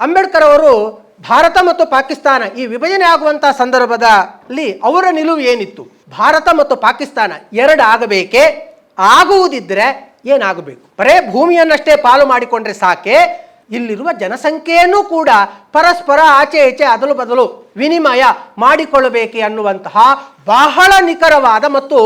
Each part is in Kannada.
ಅಂಬೇಡ್ಕರ್ ಅವರು ಭಾರತ ಮತ್ತು ಪಾಕಿಸ್ತಾನ ಈ ವಿಭಜನೆ ಆಗುವಂತಹ ಸಂದರ್ಭದಲ್ಲಿ ಅವರ ನಿಲುವು ಏನಿತ್ತು? ಭಾರತ ಮತ್ತು ಪಾಕಿಸ್ತಾನ ಎರಡು ಆಗಬೇಕೇ? ಆಗುವುದಿದ್ರೆ ಏನಾಗಬೇಕು? ಬರೇ ಭೂಮಿಯನ್ನಷ್ಟೇ ಪಾಲು ಮಾಡಿಕೊಂಡ್ರೆ ಸಾಕೆ? ಇಲ್ಲಿರುವ ಜನಸಂಖ್ಯೆಯನ್ನು ಕೂಡ ಪರಸ್ಪರ ಆಚೆ ಈಚೆ ಅದಲು ಬದಲು ವಿನಿಮಯ ಮಾಡಿಕೊಳ್ಳಬೇಕೆ ಅನ್ನುವಂತಹ ಬಹಳ ನಿಖರವಾದ ಮತ್ತು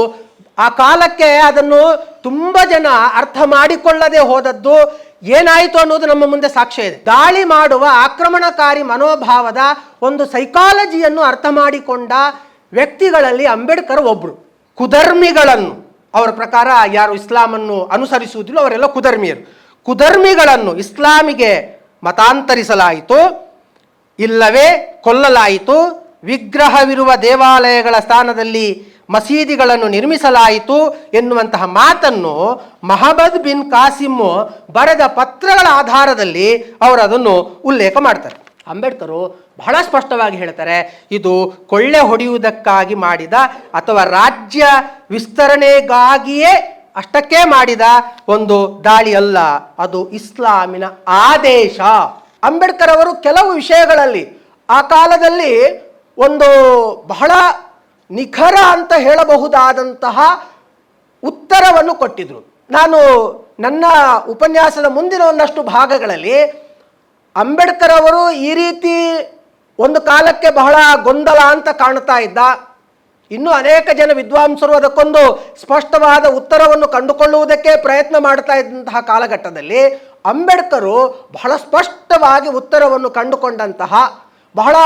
ಆ ಕಾಲಕ್ಕೆ ಅದನ್ನು ತುಂಬ ಜನ ಅರ್ಥ ಮಾಡಿಕೊಳ್ಳದೆ ಹೋದದ್ದು ಏನಾಯಿತು ಅನ್ನೋದು ನಮ್ಮ ಮುಂದೆ ಸಾಕ್ಷ್ಯ ಇದೆ. ದಾಳಿ ಮಾಡುವ ಆಕ್ರಮಣಕಾರಿ ಮನೋಭಾವದ ಒಂದು ಸೈಕಾಲಜಿಯನ್ನು ಅರ್ಥ ಮಾಡಿಕೊಂಡ ವ್ಯಕ್ತಿಗಳಲ್ಲಿ ಅಂಬೇಡ್ಕರ್ ಒಬ್ರು. ಕುಧರ್ಮಿಗಳನ್ನು ಅವರ ಪ್ರಕಾರ ಯಾರು ಇಸ್ಲಾಮನ್ನು ಅನುಸರಿಸುವುದಿಲ್ಲ, ಅವರೆಲ್ಲ ಕುಧರ್ಮಿಯರು ಕುಧರ್ಮಿಗಳನ್ನು ಇಸ್ಲಾಮಿಗೆ ಮತಾಂತರಿಸಲಾಯಿತು, ಇಲ್ಲವೇ ಕೊಲ್ಲಲಾಯಿತು. ವಿಗ್ರಹವಿರುವ ದೇವಾಲಯಗಳ ಸ್ಥಾನದಲ್ಲಿ ಮಸೀದಿಗಳನ್ನು ನಿರ್ಮಿಸಲಾಯಿತು ಎನ್ನುವಂತಹ ಮಾತನ್ನು ಮಹಮ್ಮದ್ ಬಿನ್ ಕಾಸಿಮ್ ಬರೆದ ಪತ್ರಗಳ ಆಧಾರದಲ್ಲಿ ಅವರು ಅದನ್ನು ಉಲ್ಲೇಖ ಮಾಡ್ತಾರೆ. ಅಂಬೇಡ್ಕರು ಬಹಳ ಸ್ಪಷ್ಟವಾಗಿ ಹೇಳ್ತಾರೆ, ಇದು ಕೊಳ್ಳೆ ಹೊಡೆಯುವುದಕ್ಕಾಗಿ ಮಾಡಿದ ಅಥವಾ ರಾಜ್ಯ ವಿಸ್ತರಣೆಗಾಗಿಯೇ ಅಷ್ಟಕ್ಕೇ ಮಾಡಿದ ಒಂದು ದಾಳಿ ಅಲ್ಲ ಅದು ಇಸ್ಲಾಮಿನ ಆದೇಶ. ಅಂಬೇಡ್ಕರ್ ಅವರು ಕೆಲವು ವಿಷಯಗಳಲ್ಲಿ ಆ ಕಾಲದಲ್ಲಿ ಒಂದು ಬಹಳ ನಿಖರ ಅಂತ ಹೇಳಬಹುದಾದಂತಹ ಉತ್ತರವನ್ನು ಕೊಟ್ಟಿದ್ರು. ನಾನು ನನ್ನ ಉಪನ್ಯಾಸದ ಮುಂದಿನ ಒಂದಷ್ಟು ಭಾಗಗಳಲ್ಲಿ ಅಂಬೇಡ್ಕರ್ ಅವರು ಈ ರೀತಿ ಒಂದು ಕಾಲಕ್ಕೆ ಬಹಳ ಗೊಂದಲ ಅಂತ ಕಾಣ್ತಾ ಇದ್ದ. ಇನ್ನೂ ಅನೇಕ ಜನ ವಿದ್ವಾಂಸರು ಅದಕ್ಕೊಂದು ಸ್ಪಷ್ಟವಾದ ಉತ್ತರವನ್ನು ಕಂಡುಕೊಳ್ಳುವುದಕ್ಕೆ ಪ್ರಯತ್ನ ಮಾಡ್ತಾ ಇದ್ದಂತಹ ಕಾಲಘಟ್ಟದಲ್ಲಿ ಅಂಬೇಡ್ಕರು ಬಹಳ ಸ್ಪಷ್ಟವಾಗಿ ಉತ್ತರವನ್ನು ಕಂಡುಕೊಂಡಂತಹ ಬಹಳ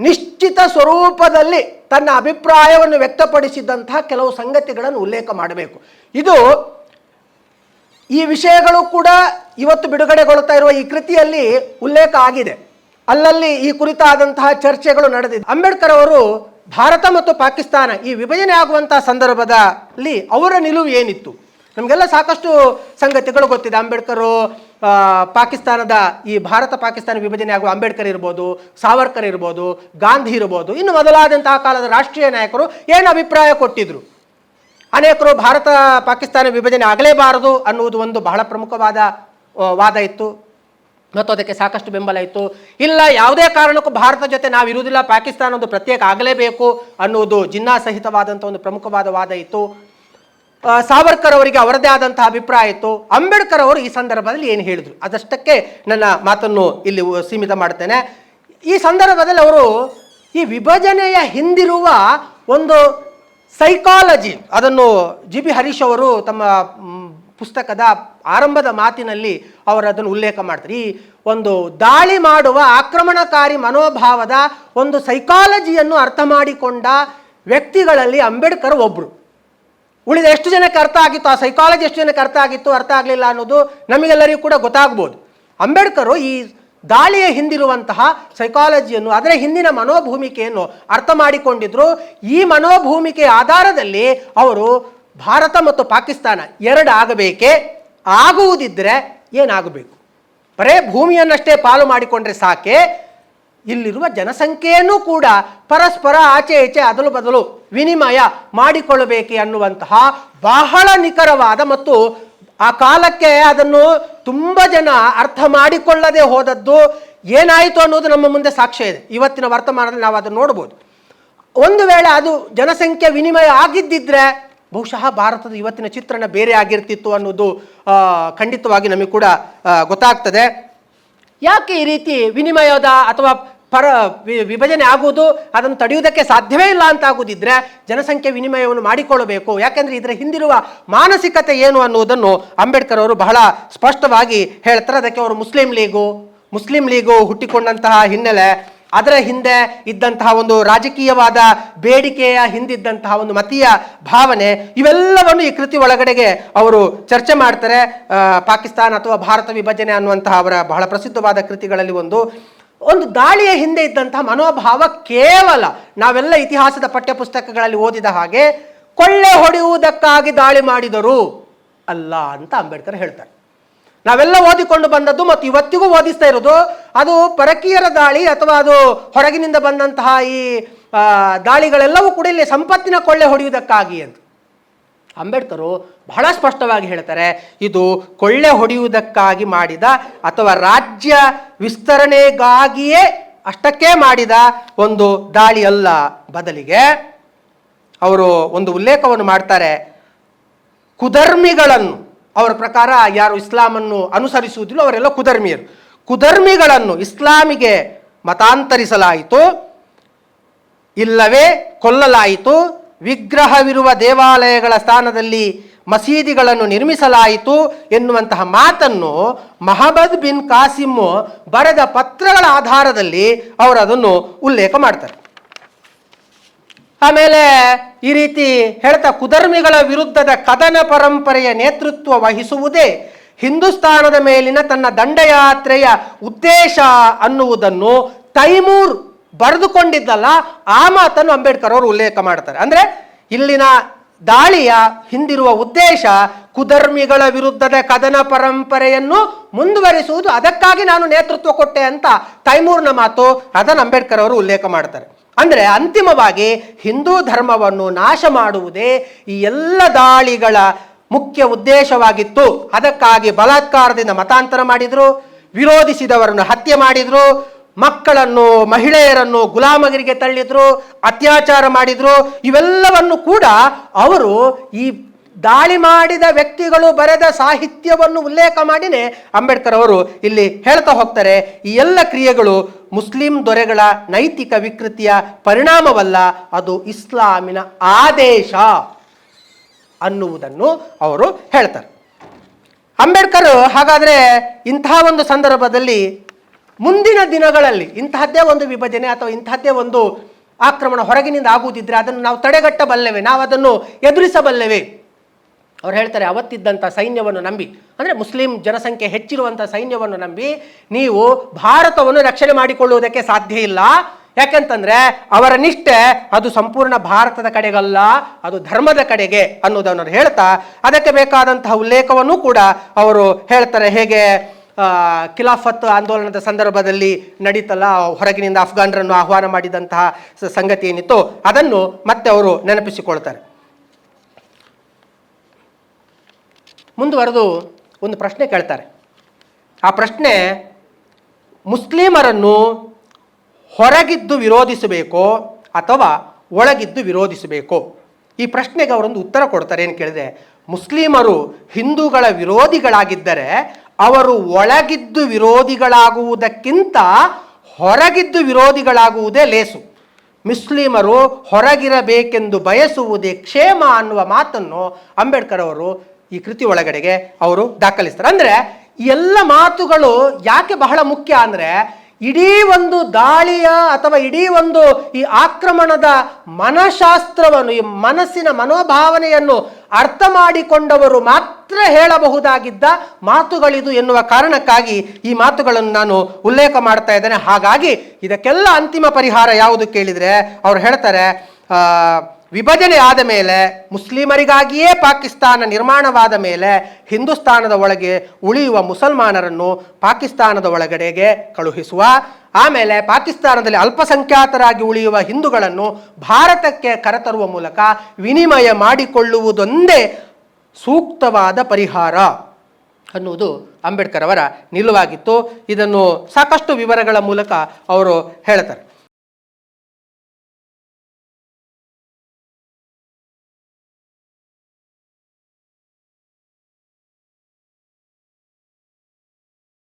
ನಿಶ್ಚಿತ ಸ್ವರೂಪದಲ್ಲಿ ತನ್ನ ಅಭಿಪ್ರಾಯವನ್ನು ವ್ಯಕ್ತಪಡಿಸಿದಂತಹ ಕೆಲವು ಸಂಗತಿಗಳನ್ನು ಉಲ್ಲೇಖ ಮಾಡಬೇಕು. ಇದು ಈ ವಿಷಯಗಳು ಕೂಡ ಇವತ್ತು ಬಿಡುಗಡೆಗೊಳ್ತಾ ಇರುವ ಈ ಕೃತಿಯಲ್ಲಿ ಉಲ್ಲೇಖ ಆಗಿದೆ. ಅಲ್ಲಲ್ಲಿ ಈ ಕುರಿತಾದಂತಹ ಚರ್ಚೆಗಳು ನಡೆದಿದೆ. ಅಂಬೇಡ್ಕರ್ ಅವರು ಭಾರತ ಮತ್ತು ಪಾಕಿಸ್ತಾನ ಈ ವಿಭಜನೆ ಆಗುವಂತಹ ಸಂದರ್ಭದಲ್ಲಿ ಅವರ ನಿಲುವು ಏನಿತ್ತು? ನಮಗೆಲ್ಲ ಸಾಕಷ್ಟು ಸಂಗತಿಗಳು ಗೊತ್ತಿದೆ. ಅಂಬೇಡ್ಕರು ಪಾಕಿಸ್ತಾನದ ಈ ಭಾರತ ಪಾಕಿಸ್ತಾನ ವಿಭಜನೆ ಆಗುವ ಅಂಬೇಡ್ಕರ್ ಇರ್ಬೋದು, ಸಾವರ್ಕರ್ ಇರ್ಬೋದು, ಗಾಂಧಿ ಇರ್ಬೋದು, ಇನ್ನು ಮೊದಲಾದಂತಹ ಕಾಲದ ರಾಷ್ಟ್ರೀಯ ನಾಯಕರು ಏನು ಅಭಿಪ್ರಾಯ ಕೊಟ್ಟಿದ್ರು? ಅನೇಕರು ಭಾರತ ಪಾಕಿಸ್ತಾನ ವಿಭಜನೆ ಆಗಲೇಬಾರದು ಅನ್ನುವುದು ಒಂದು ಬಹಳ ಪ್ರಮುಖವಾದ ವಾದ ಇತ್ತು. ಮತ್ತು ಅದಕ್ಕೆ ಸಾಕಷ್ಟು ಬೆಂಬಲ ಇತ್ತು. ಇಲ್ಲ, ಯಾವುದೇ ಕಾರಣಕ್ಕೂ ಭಾರತ ಜೊತೆ ನಾವು ಇರುವುದಿಲ್ಲ, ಪಾಕಿಸ್ತಾನ ಒಂದು ಪ್ರತ್ಯೇಕ ಆಗಲೇಬೇಕು ಅನ್ನುವುದು ಜಿನ್ನಾ ಸಹಿತವಾದಂಥ ಒಂದು ಪ್ರಮುಖವಾದ ವಾದ ಇತ್ತು. ಸಾವರ್ಕರ್ ಅವರಿಗೆ ಅವರದೇ ಆದಂತಹ ಅಭಿಪ್ರಾಯ ಇತ್ತು. ಅಂಬೇಡ್ಕರ್ ಅವರು ಈ ಸಂದರ್ಭದಲ್ಲಿ ಏನು ಹೇಳಿದರು? ಅದಷ್ಟಕ್ಕೆ ನನ್ನ ಮಾತನ್ನು ಇಲ್ಲಿ ಸೀಮಿತ ಮಾಡ್ತೇನೆ. ಈ ಸಂದರ್ಭದಲ್ಲಿ ಅವರು ಈ ವಿಭಜನೆಯ ಹಿಂದಿರುವ ಒಂದು ಸೈಕಾಲಜಿ ಅದನ್ನು ಜಿ ಬಿ ಹರೀಶ್ ಅವರು ತಮ್ಮ ಪುಸ್ತಕದ ಆರಂಭದ ಮಾತಿನಲ್ಲಿ ಅವರು ಅದನ್ನು ಉಲ್ಲೇಖ ಮಾಡ್ತಾರೆ. ಈ ಒಂದು ದಾಳಿ ಮಾಡುವ ಆಕ್ರಮಣಕಾರಿ ಮನೋಭಾವದ ಒಂದು ಸೈಕಾಲಜಿಯನ್ನು ಅರ್ಥ ಮಾಡಿಕೊಂಡ ವ್ಯಕ್ತಿಗಳಲ್ಲಿ ಅಂಬೇಡ್ಕರ್ ಒಬ್ಬರು ಉಳಿದ ಎಷ್ಟು ಜನಕ್ಕೆ ಅರ್ಥ ಆಗಿತ್ತು, ಆ ಸೈಕಾಲಜಿ ಎಷ್ಟು ಜನಕ್ಕೆ ಅರ್ಥ ಆಗಿತ್ತು, ಅರ್ಥ ಆಗಲಿಲ್ಲ ಅನ್ನೋದು ನಮಗೆಲ್ಲರಿಗೂ ಕೂಡ ಗೊತ್ತಾಗ್ಬೋದು. ಅಂಬೇಡ್ಕರು ಈ ದಾಳಿಯ ಹಿಂದಿರುವಂತಹ ಸೈಕಾಲಜಿಯನ್ನು ಅದರ ಹಿಂದಿನ ಮನೋಭೂಮಿಕೆಯನ್ನು ಅರ್ಥ ಮಾಡಿಕೊಂಡಿದ್ರು. ಈ ಮನೋಭೂಮಿಕೆಯ ಆಧಾರದಲ್ಲಿ ಅವರು ಭಾರತ ಮತ್ತು ಪಾಕಿಸ್ತಾನ ಎರಡು ಆಗಬೇಕೆ? ಆಗುವುದಿದ್ದರೆ ಏನಾಗಬೇಕು? ಬರೇ ಭೂಮಿಯನ್ನಷ್ಟೇ ಪಾಲು ಮಾಡಿಕೊಂಡ್ರೆ ಸಾಕೆ? ಇಲ್ಲಿರುವ ಜನಸಂಖ್ಯೆಯನ್ನು ಕೂಡ ಪರಸ್ಪರ ಆಚೆ ಈಚೆ ಅದಲು ಬದಲು ವಿನಿಮಯ ಮಾಡಿಕೊಳ್ಳಬೇಕು ಅನ್ನುವಂತಹ ಬಹಳ ನಿಖರವಾದ ಮತ್ತು ಆ ಕಾಲಕ್ಕೆ ಅದನ್ನು ತುಂಬ ಜನ ಅರ್ಥ ಮಾಡಿಕೊಳ್ಳದೆ ಹೋದದ್ದು ಏನಾಯಿತು ಅನ್ನೋದು ನಮ್ಮ ಮುಂದೆ ಸಾಕ್ಷ್ಯ ಇದೆ. ಇವತ್ತಿನ ವರ್ತಮಾನದಲ್ಲಿ ನಾವು ಅದನ್ನು ನೋಡ್ಬೋದು. ಒಂದು ವೇಳೆ ಅದು ಜನಸಂಖ್ಯೆ ವಿನಿಮಯ ಆಗಿದ್ದಿದ್ರೆ ಬಹುಶಃ ಭಾರತದ ಇವತ್ತಿನ ಚಿತ್ರಣ ಬೇರೆ ಆಗಿರ್ತಿತ್ತು ಅನ್ನೋದು ಖಂಡಿತವಾಗಿ ನಮಗೆ ಕೂಡ ಗೊತ್ತಾಗ್ತದೆ. ಯಾಕೆ ಈ ರೀತಿ ವಿನಿಮಯದ ಅಥವಾ ಪರ ವಿಭಜನೆ ಆಗುವುದು, ಅದನ್ನು ತಡೆಯುವುದಕ್ಕೆ ಸಾಧ್ಯವೇ ಇಲ್ಲ ಅಂತ ಆಗುದಿದ್ರೆ ಜನಸಂಖ್ಯೆ ವಿನಿಮಯವನ್ನು ಮಾಡಿಕೊಳ್ಳಬೇಕು. ಯಾಕೆಂದರೆ ಇದರ ಹಿಂದಿರುವ ಮಾನಸಿಕತೆ ಏನು ಅನ್ನುವುದನ್ನು ಅಂಬೇಡ್ಕರ್ ಅವರು ಬಹಳ ಸ್ಪಷ್ಟವಾಗಿ ಹೇಳ್ತಾರೆ. ಅದಕ್ಕೆ ಅವರು ಮುಸ್ಲಿಂ ಲೀಗು ಮುಸ್ಲಿಂ ಲೀಗು ಹುಟ್ಟಿಕೊಂಡಂತಹ ಹಿನ್ನೆಲೆ, ಅದರ ಹಿಂದೆ ಇದ್ದಂತಹ ಒಂದು ರಾಜಕೀಯವಾದ ಬೇಡಿಕೆಯ ಹಿಂದಿದ್ದಂತಹ ಒಂದು ಮತೀಯ ಭಾವನೆ, ಇವೆಲ್ಲವನ್ನು ಈ ಕೃತಿ ಒಳಗಡೆಗೆ ಅವರು ಚರ್ಚೆ ಮಾಡ್ತಾರೆ. ಪಾಕಿಸ್ತಾನ ಅಥವಾ ಭಾರತ ವಿಭಜನೆ ಅನ್ನುವಂತಹ ಅವರ ಬಹಳ ಪ್ರಸಿದ್ಧವಾದ ಕೃತಿಗಳಲ್ಲಿ ಒಂದು. ಒಂದು ದಾಳಿಯ ಹಿಂದೆ ಇದ್ದಂತಹ ಮನೋಭಾವ ಕೇವಲ ನಾವೆಲ್ಲ ಇತಿಹಾಸದ ಪಠ್ಯಪುಸ್ತಕಗಳಲ್ಲಿ ಓದಿದ ಹಾಗೆ ಕೊಳ್ಳೆ ಹೊಡೆಯುವುದಕ್ಕಾಗಿ ದಾಳಿ ಮಾಡಿದರು ಅಲ್ಲ ಅಂತ ಅಂಬೇಡ್ಕರ್ ಹೇಳ್ತಾರೆ. ನಾವೆಲ್ಲ ಓದಿಕೊಂಡು ಬಂದದ್ದು ಮತ್ತು ಇವತ್ತಿಗೂ ಓದಿಸ್ತಾ ಇರೋದು ಅದು ಪರಕೀಯರ ದಾಳಿ ಅಥವಾ ಅದು ಹೊರಗಿನಿಂದ ಬಂದಂತಹ ಈ ದಾಳಿಗಳೆಲ್ಲವೂ ಕೂಡ ಇಲ್ಲಿ ಸಂಪತ್ತಿನ ಕೊಳ್ಳೆ ಹೊಡೆಯುವುದಕ್ಕಾಗಿ ಅಂತ. ಅಂಬೇಡ್ಕರು ಬಹಳ ಸ್ಪಷ್ಟವಾಗಿ ಹೇಳ್ತಾರೆ, ಇದು ಕೊಳ್ಳೆ ಹೊಡೆಯುವುದಕ್ಕಾಗಿ ಮಾಡಿದ ಅಥವಾ ರಾಜ್ಯ ವಿಸ್ತರಣೆಗಾಗಿಯೇ ಅಷ್ಟಕ್ಕೇ ಮಾಡಿದ ಒಂದು ದಾಳಿ ಅಲ್ಲ ಬದಲಿಗೆ. ಅವರು ಒಂದು ಉಲ್ಲೇಖವನ್ನು ಮಾಡ್ತಾರೆ, ಕುಧರ್ಮಿಗಳನ್ನು, ಅವರ ಪ್ರಕಾರ ಯಾರು ಇಸ್ಲಾಮನ್ನು ಅನುಸರಿಸುವುದಿಲ್ಲ, ಅವರೆಲ್ಲ ಕುಧರ್ಮಿಯರು. ಕುಧರ್ಮಿಗಳನ್ನು ಇಸ್ಲಾಮಿಗೆ ಮತಾಂತರಿಸಲಾಯಿತು, ಇಲ್ಲವೇ ಕೊಲ್ಲಲಾಯಿತು ವಿಗ್ರಹವಿರುವ ದೇವಾಲಯಗಳ ಸ್ಥಾನದಲ್ಲಿ ಮಸೀದಿಗಳನ್ನು ನಿರ್ಮಿಸಲಾಯಿತು ಎನ್ನುವಂತಹ ಮಾತನ್ನು ಮಹಮ್ಮದ್ ಬಿನ್ ಕಾಸಿಮ್ ಬರೆದ ಪತ್ರಗಳ ಆಧಾರದಲ್ಲಿ ಅವರು ಅದನ್ನು ಉಲ್ಲೇಖ ಮಾಡ್ತಾರೆ. ಆಮೇಲೆ ಈ ರೀತಿ ಹೇಳ್ತಾ ಕುದರ್ಮಿಗಳ ವಿರುದ್ಧದ ಕದನ ಪರಂಪರೆಯ ನೇತೃತ್ವ ವಹಿಸುವುದೇ ಹಿಂದೂಸ್ತಾನದ ಮೇಲಿನ ತನ್ನ ದಂಡಯಾತ್ರೆಯ ಉದ್ದೇಶ ಅನ್ನುವುದನ್ನು ತೈಮೂರ್ ಬರೆದುಕೊಂಡಿದ್ದಲ್ಲ, ಆ ಮಾತನ್ನು ಅಂಬೇಡ್ಕರ್ ಅವರು ಉಲ್ಲೇಖ ಮಾಡ್ತಾರೆ. ಅಂದ್ರೆ ಇಲ್ಲಿನ ದಾಳಿಯ ಹಿಂದಿರುವ ಉದ್ದೇಶ ಕುಧರ್ಮಿಗಳ ವಿರುದ್ಧದ ಕದನ ಪರಂಪರೆಯನ್ನು ಮುಂದುವರಿಸುವುದು. ಅದಕ್ಕಾಗಿ ನಾನು ನೇತೃತ್ವ ಕೊಟ್ಟೆ ಅಂತ ತೈಮೂರ್ನ ಮಾತು ಅದನ್ನು ಅಂಬೇಡ್ಕರ್ ಅವರು ಉಲ್ಲೇಖ ಮಾಡ್ತಾರೆ. ಅಂದ್ರೆ ಅಂತಿಮವಾಗಿ ಹಿಂದೂ ಧರ್ಮವನ್ನು ನಾಶ ಮಾಡುವುದೇ ಈ ಎಲ್ಲ ದಾಳಿಗಳ ಮುಖ್ಯ ಉದ್ದೇಶವಾಗಿತ್ತು. ಅದಕ್ಕಾಗಿ ಬಲಾತ್ಕಾರದಿಂದ ಮತಾಂತರ ಮಾಡಿದ್ರು, ವಿರೋಧಿಸಿದವರನ್ನು ಹತ್ಯೆ ಮಾಡಿದ್ರು ಮಕ್ಕಳನ್ನು, ಮಹಿಳೆಯರನ್ನು ಗುಲಾಮಗಿರಿಗೆ ತಳ್ಳಿದ್ರು, ಅತ್ಯಾಚಾರ ಮಾಡಿದ್ರು, ಇವೆಲ್ಲವನ್ನು ಕೂಡ ಅವರು ಈ ದಾಳಿ ಮಾಡಿದ ವ್ಯಕ್ತಿಗಳು ಬರೆದ ಸಾಹಿತ್ಯವನ್ನು ಉಲ್ಲೇಖ ಮಾಡಿನೇ ಅಂಬೇಡ್ಕರ್ ಅವರು ಇಲ್ಲಿ ಹೇಳ್ತಾ ಹೋಗ್ತಾರೆ, ಈ ಎಲ್ಲ ಕ್ರಿಯೆಗಳು ಮುಸ್ಲಿಂ ದೊರೆಗಳ ನೈತಿಕ ವಿಕೃತಿಯ ಪರಿಣಾಮವಲ್ಲ, ಅದು ಇಸ್ಲಾಮಿನ ಆದೇಶ ಅನ್ನುವುದನ್ನು ಅವರು ಹೇಳ್ತಾರೆ. ಅಂಬೇಡ್ಕರ್ ಹಾಗಾದರೆ ಇಂತಹ ಒಂದು ಸಂದರ್ಭದಲ್ಲಿ ಮುಂದಿನ ದಿನಗಳಲ್ಲಿ ಇಂತಹದ್ದೇ ಒಂದು ವಿಭಜನೆ ಅಥವಾ ಇಂತಹದ್ದೇ ಒಂದು ಆಕ್ರಮಣ ಹೊರಗಿನಿಂದ ಆಗುವುದಿದ್ರೆ ಅದನ್ನು ನಾವು ತಡೆಗಟ್ಟಬಲ್ಲೆವೆ, ನಾವು ಅದನ್ನು ಎದುರಿಸಬಲ್ಲೆವೆ. ಅವ್ರು ಹೇಳ್ತಾರೆ, ಅವತ್ತಿದ್ದಂಥ ಸೈನ್ಯವನ್ನು ನಂಬಿ. ಅಂದರೆ ಮುಸ್ಲಿಂ ಜನಸಂಖ್ಯೆ ಹೆಚ್ಚಿರುವಂಥ ಸೈನ್ಯವನ್ನು ನಂಬಿ ನೀವು ಭಾರತವನ್ನು ರಕ್ಷಣೆ ಮಾಡಿಕೊಳ್ಳುವುದಕ್ಕೆ ಸಾಧ್ಯ ಇಲ್ಲ. ಯಾಕೆಂತಂದರೆ ಅವರ ನಿಷ್ಠೆ ಅದು ಸಂಪೂರ್ಣ ಭಾರತದ ಕಡೆಗಲ್ಲ, ಅದು ಧರ್ಮದ ಕಡೆಗೆ ಅನ್ನೋದನ್ನು ಹೇಳ್ತಾ, ಅದಕ್ಕೆ ಬೇಕಾದಂತಹ ಉಲ್ಲೇಖವನ್ನು ಕೂಡ ಅವರು ಹೇಳ್ತಾರೆ. ಹೇಗೆ? ಖಿಲಾಫತ್ ಆಂದೋಲನದ ಸಂದರ್ಭದಲ್ಲಿ ನಡೀತಲ್ಲ, ಹೊರಗಿನಿಂದ ಅಫ್ಘಾನರನ್ನು ಆಹ್ವಾನ ಮಾಡಿದಂತಹ ಸಂಗತಿ ಏನಿತ್ತು ಅದನ್ನು ಮತ್ತೆ ಅವರು ನೆನಪಿಸಿಕೊಳ್ತಾರೆ. ಮುಂದುವರೆದು ಒಂದು ಪ್ರಶ್ನೆ ಕೇಳ್ತಾರೆ. ಆ ಪ್ರಶ್ನೆ, ಮುಸ್ಲಿಮರನ್ನು ಹೊರಗಿದ್ದು ವಿರೋಧಿಸಬೇಕೋ ಅಥವಾ ಒಳಗಿದ್ದು ವಿರೋಧಿಸಬೇಕೋ? ಈ ಪ್ರಶ್ನೆಗೆ ಅವರೊಂದು ಉತ್ತರ ಕೊಡ್ತಾರೆ. ಏನು ಕೇಳಿದ್ರೆ, ಮುಸ್ಲಿಮರು ಹಿಂದೂಗಳ ವಿರೋಧಿಗಳಾಗಿದ್ದರೆ ಅವರು ಒಳಗಿದ್ದು ವಿರೋಧಿಗಳಾಗುವುದಕ್ಕಿಂತ ಹೊರಗಿದ್ದು ವಿರೋಧಿಗಳಾಗುವುದೇ ಲೇಸು. ಮುಸ್ಲಿಮರು ಹೊರಗಿರಬೇಕೆಂದು ಬಯಸುವುದೇ ಕ್ಷೇಮ ಅನ್ನುವ ಮಾತನ್ನು ಅಂಬೇಡ್ಕರ್ ಅವರು ಈ ಕೃತಿ ಒಳಗಡೆಗೆ ಅವರು ದಾಖಲಿಸ್ತಾರೆ. ಅಂದರೆ ಎಲ್ಲ ಮಾತುಗಳು ಯಾಕೆ ಬಹಳ ಮುಖ್ಯ ಅಂದರೆ ಇಡೀ ಒಂದು ದಾಳಿಯ ಅಥವಾ ಇಡೀ ಒಂದು ಈ ಆಕ್ರಮಣದ ಮನಃಶಾಸ್ತ್ರವನ್ನು, ಈ ಮನಸ್ಸಿನ ಮನೋಭಾವನೆಯನ್ನು ಅರ್ಥ ಮಾಡಿಕೊಂಡವರು ಮಾತ್ರ ಹೇಳಬಹುದಾಗಿದ್ದ ಮಾತುಗಳಿದು ಎನ್ನುವ ಕಾರಣಕ್ಕಾಗಿ ಈ ಮಾತುಗಳನ್ನು ನಾನು ಉಲ್ಲೇಖ ಮಾಡ್ತಾ ಇದ್ದೇನೆ. ಹಾಗಾಗಿ ಇದಕ್ಕೆಲ್ಲ ಅಂತಿಮ ಪರಿಹಾರ ಯಾವುದು ಕೇಳಿದರೆ, ಅವ್ರು ಹೇಳ್ತಾರೆ ವಿಭಜನೆ ಆದ ಮೇಲೆ, ಮುಸ್ಲಿಮರಿಗಾಗಿಯೇ ಪಾಕಿಸ್ತಾನ ನಿರ್ಮಾಣವಾದ ಮೇಲೆ ಹಿಂದೂಸ್ತಾನದ ಒಳಗೆ ಉಳಿಯುವ ಮುಸಲ್ಮಾನರನ್ನು ಪಾಕಿಸ್ತಾನದ ಒಳಗಡೆಗೆ ಕಳುಹಿಸುವ, ಆಮೇಲೆ ಪಾಕಿಸ್ತಾನದಲ್ಲಿ ಅಲ್ಪಸಂಖ್ಯಾತರಾಗಿ ಉಳಿಯುವ ಹಿಂದೂಗಳನ್ನು ಭಾರತಕ್ಕೆ ಕರೆತರುವ ಮೂಲಕ ವಿನಿಮಯ ಮಾಡಿಕೊಳ್ಳುವುದೊಂದೇ ಸೂಕ್ತವಾದ ಪರಿಹಾರ ಅನ್ನುವುದು ಅಂಬೇಡ್ಕರ್ ಅವರ ನಿಲುವಾಗಿತ್ತು. ಇದನ್ನು ಸಾಕಷ್ಟು ವಿವರಗಳ ಮೂಲಕ ಅವರು ಹೇಳ್ತಾರೆ.